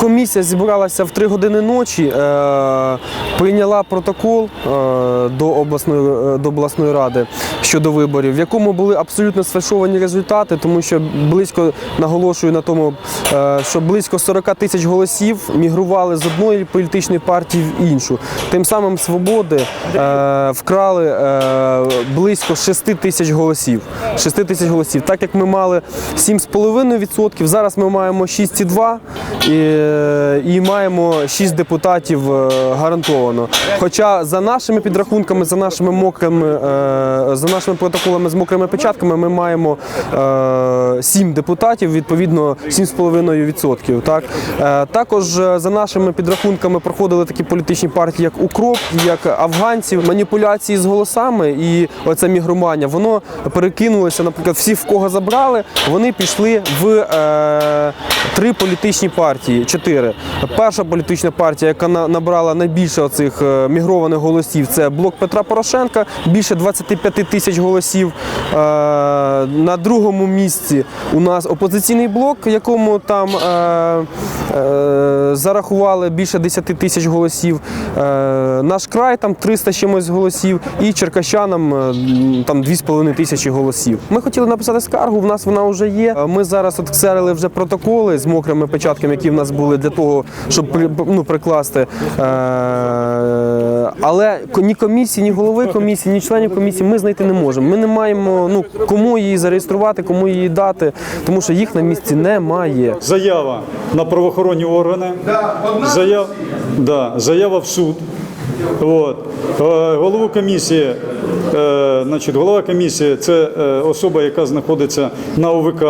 Комісія зібралася в 3 години ночі, е, прийняла протокол е, до обласної, е, до обласної ради щодо виборів, в якому були абсолютно сфальшовані результати, тому що близько наголошую на тому, що близько 40 тисяч голосів мігрували з одної політичної партії в іншу. Тим самим свободи е, вкрали е, близько 6 тисяч голосів. 6 тисяч голосів. Так як ми мали 7,5%, зараз ми маємо 6,2% і, е, і маємо 6 депутатів е, гарантовано. Хоча за нашими підрахунками, за нашими мокрими, е, за нашими протоколами з мокрими печатками, ми маємо е, 7 депутатів, відповідно 7,5%. Так? Е, Також е, за нашими підрахунками проходили такі політичні партії, як Укроп, як афганців, маніпуляції з голосами і оце мігрування, воно перекинулося, наприклад, всі, в кого забрали, вони пішли в е, три політичні партії, чотири. Перша політична партія, яка набрала найбільше оцих е, мігрованих голосів, це блок Петра Порошенка, більше 25 тисяч голосів. Е, на другому місці у нас опозиційний блок, якому там е, е, зарахували більше 10 тисяч голосів. Е, наш край там 300 чимось голосів, і черкащанам е, там 2,5 тисячі голосів. Ми хотіли написати скаргу, в нас вона вже є. Е, Ми зараз от ксерили вже протоколи з мокрими печатками, які в нас були для того, щоб ну, прикласти. Е, але ні комісії, ні голови комісії, ні членів комісії ми знайти не можемо. Ми не маємо ну кому її зареєструвати, кому її дати, тому що їх на місці немає. Заява на правоохоронні органи. Заяв, да, заява в суд. От. Е, Голову комісії, е, значить, голова комісії це е, особа, яка знаходиться на ОВК.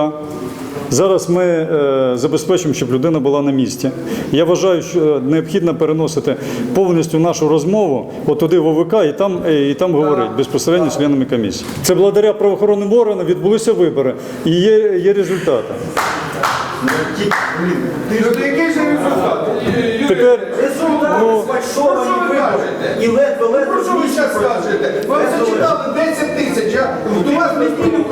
Зараз ми е, забезпечимо, щоб людина була на місці. Я вважаю, що необхідно переносити повністю нашу розмову отуди в ОВК і там, е, і там говорити безпосередньо з членами комісії. Це благодаря правоохоронним органам відбулися вибори і є, є результати. Люди, який же результат? Тепер ну, вибори. І ледве-ледве Про що ви зараз скажете? Вам зачитали 10 тисяч, до вас постійно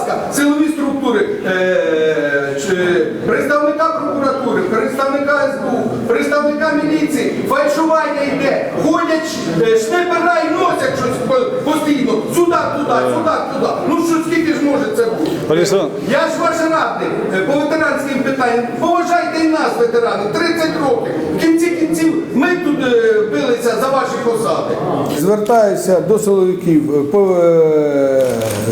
ласка, силові структури, е, чи представника прокуратури, представника СБУ, представника міліції, фальшування йде, ходять, е, шнепера і носять щось постійно, сюди, туди, сюди, туди. Ну що скільки ж може це бути? Олександр, Я ж ваш радник е, по ветеранським питанням. Поважайте і нас, ветерани, 30 років. В кінці кінців ми тут е, билися за ваші посади. Звертаюся до силовиків, е, по-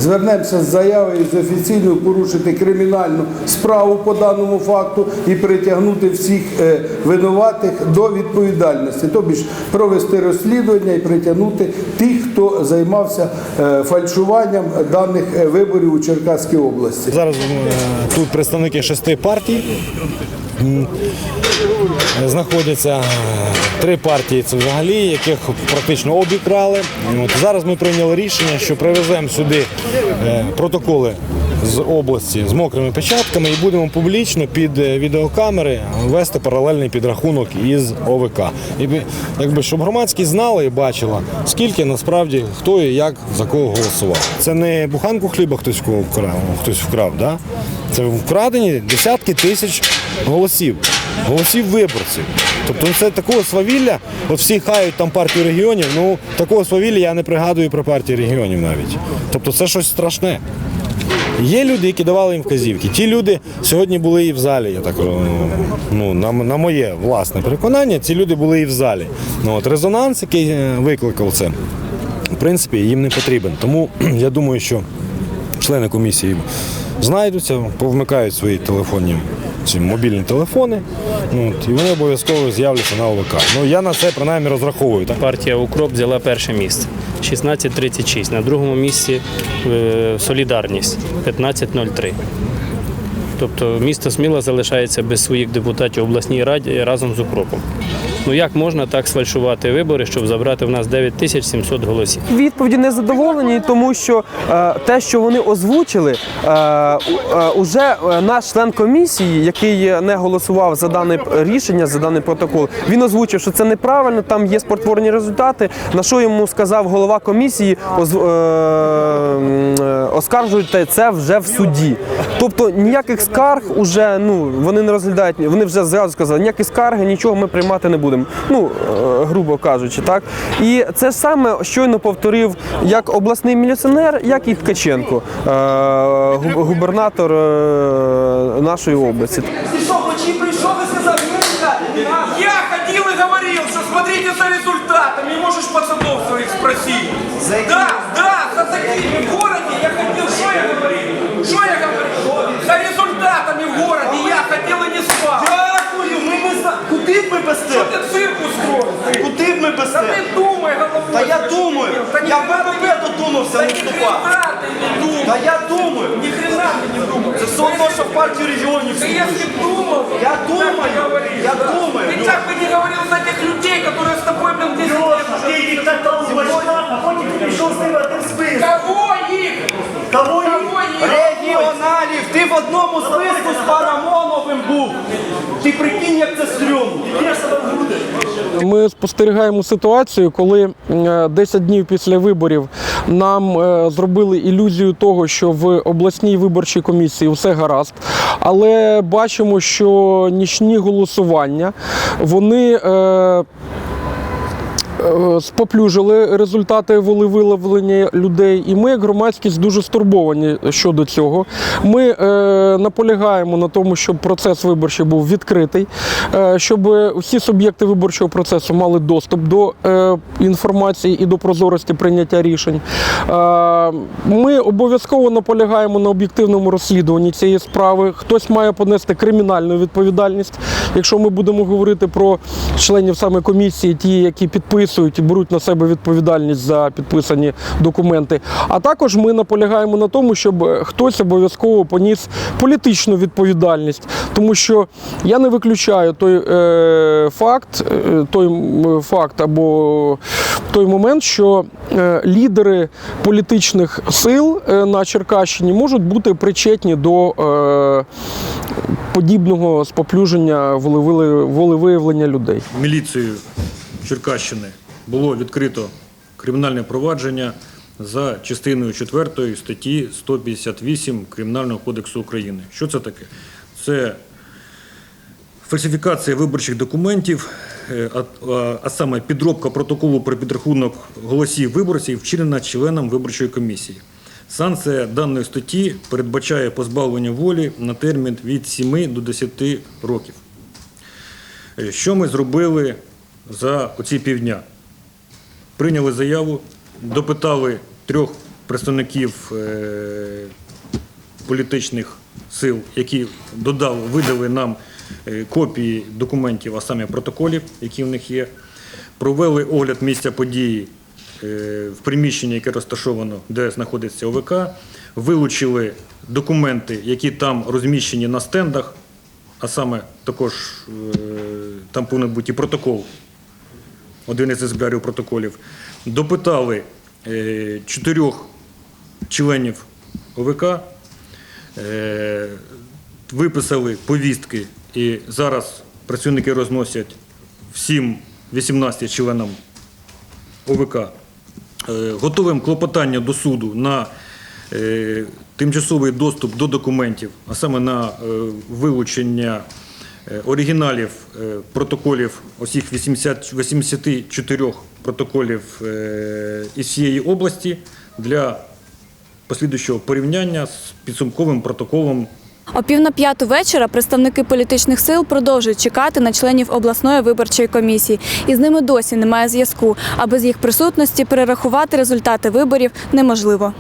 звернемося з заявою з офіційною порушити кримінальну справу по даному факту і притягнути всіх е, винуватих до відповідальності, тобі ж провести розслідування і притягнути тих, хто займався е, фальшуванням даних виборів у Черкаській області. Зараз тут представники шести партій. Знаходяться е, три партії, це взагалі, яких практично обікрали. От зараз ми прийняли рішення, що привеземо сюди е, протоколи з області з мокрими печатками і будемо публічно під е, відеокамери вести паралельний підрахунок із ОВК. І якби щоб громадськість знала і бачила, скільки насправді хто і як за кого голосував. Це не буханку хліба хтось вкрав, хтось вкрав, да? це вкрадені десятки тисяч голосів, голосів виборців. Тобто це такого свавілля, от всі хають там партію регіонів, ну такого свавілля я не пригадую про партію регіонів навіть. Тобто це щось страшне. Є люди, які давали їм вказівки. Ті люди сьогодні були і в залі. Я так е, ну на, на моє власне переконання, ці люди були і в залі. Ну от резонанс, який е, викликав це, в принципі, їм не потрібен. Тому я думаю, що члени комісії знайдуться, повмикають свої телефонні ці мобільні телефони. Ну, і вони обов'язково з'являться на ОВК. Ну я на це принаймні розраховую. Так? Партія Укроп взяла перше місце 16.36. На другому місці е, Солідарність 15.03. Тобто місто Сміла залишається без своїх депутатів обласній раді разом з Укропом. Ну як можна так сфальшувати вибори, щоб забрати в нас 9700 голосів? Відповіді не задоволені, тому що е, те, що вони озвучили, е, е, уже е, наш член комісії, який не голосував за дане рішення, за даний протокол, він озвучив, що це неправильно, там є спортворні результати. На що йому сказав голова комісії, оз, е, е, оскаржуйте це вже в суді. Тобто ніяких скарг уже ну вони не розглядають, вони вже зразу сказали, ніякі скарги, нічого ми приймати не будемо. Ну е, грубо кажучи, так. І це саме щойно повторив як обласний міліціонер, як і Ткаченко, е, губернатор е, нашої області. Я ходил и говорил, что смотрите за результатами, можешь пацанов своих спросить. Да, да, за такими в я ходил, что я говорил? Что я говорил? Та я что думаю, ты- Да ни я в хрена БПП ты- додумався Да не ни вступати. хрена ты не думай. Та я думаю. Ни хрена ты не думай. Це все одно, що в партію регіонів Ты вступиш. если б думал, Я так думаю, бы говорил. я думаю, Ты Лёш. так бы не говорил за тех людей, которые с тобой, блин, 10 лет уже. Ти їх так дав в бачках, а потім ти пішов з ними один список. Кого их? Кого їх? Кого их? Регіоналів, ти в одному списку з Парамоновим був. Ти прикинь, як це стрьомно. Б'єш себе в груди. Спостерігаємо ситуацію, коли е, 10 днів після виборів нам е, зробили ілюзію того, що в обласній виборчій комісії все гаразд. Але бачимо, що нічні голосування вони. Е, Споплюжили результати волевиявлення людей, і ми, як громадськість, дуже стурбовані щодо цього. Ми е, наполягаємо на тому, щоб процес виборчий був відкритий, е, щоб всі суб'єкти виборчого процесу мали доступ до інформації і до прозорості прийняття рішень. Ми обов'язково наполягаємо на об'єктивному розслідуванні цієї справи. Хтось має понести кримінальну відповідальність, якщо ми будемо говорити про членів саме комісії, ті, які підписують і беруть на себе відповідальність за підписані документи. А також ми наполягаємо на тому, щоб е, хтось обов'язково поніс політичну відповідальність, тому що я не виключаю той е, факт, е, той факт або той момент, що е, лідери політичних сил е, на Черкащині можуть бути причетні до е, подібного споплюження волевиявлення людей. міліцією Черкащини було відкрито кримінальне провадження за частиною 4 статті 158 Кримінального кодексу України. Що це таке? Це фальсифікація виборчих документів, е, а, саме підробка протоколу про підрахунок голосів виборців, вчинена членом виборчої комісії. Санкція даної статті передбачає позбавлення волі на термін від 7 до 10 років. Е, Що ми зробили за оці півдня? Прийняли заяву, допитали трьох представників е, політичних сил, які додали, видали нам е, копії документів, а саме протоколів, які в них є. Провели огляд місця події е, в приміщенні, яке розташовано, де знаходиться ОВК. Вилучили документи, які там розміщені на стендах, а саме також там повинен бути і протокол, один із екземплярів протоколів. Допитали е, чотирьох членів ОВК, е, виписали повістки, і зараз працівники розносять всім 18 членам ОВК. Е, Готовим клопотання до суду на тимчасовий доступ до документів, а саме на вилучення оригіналів е, протоколів, усіх 80, 84 протоколів е, із всієї області для послідуючого порівняння з підсумковим протоколом О пів на п'яту вечора представники політичних сил продовжують чекати на членів обласної виборчої комісії. І з ними досі немає зв'язку. А без їх присутності перерахувати результати виборів неможливо.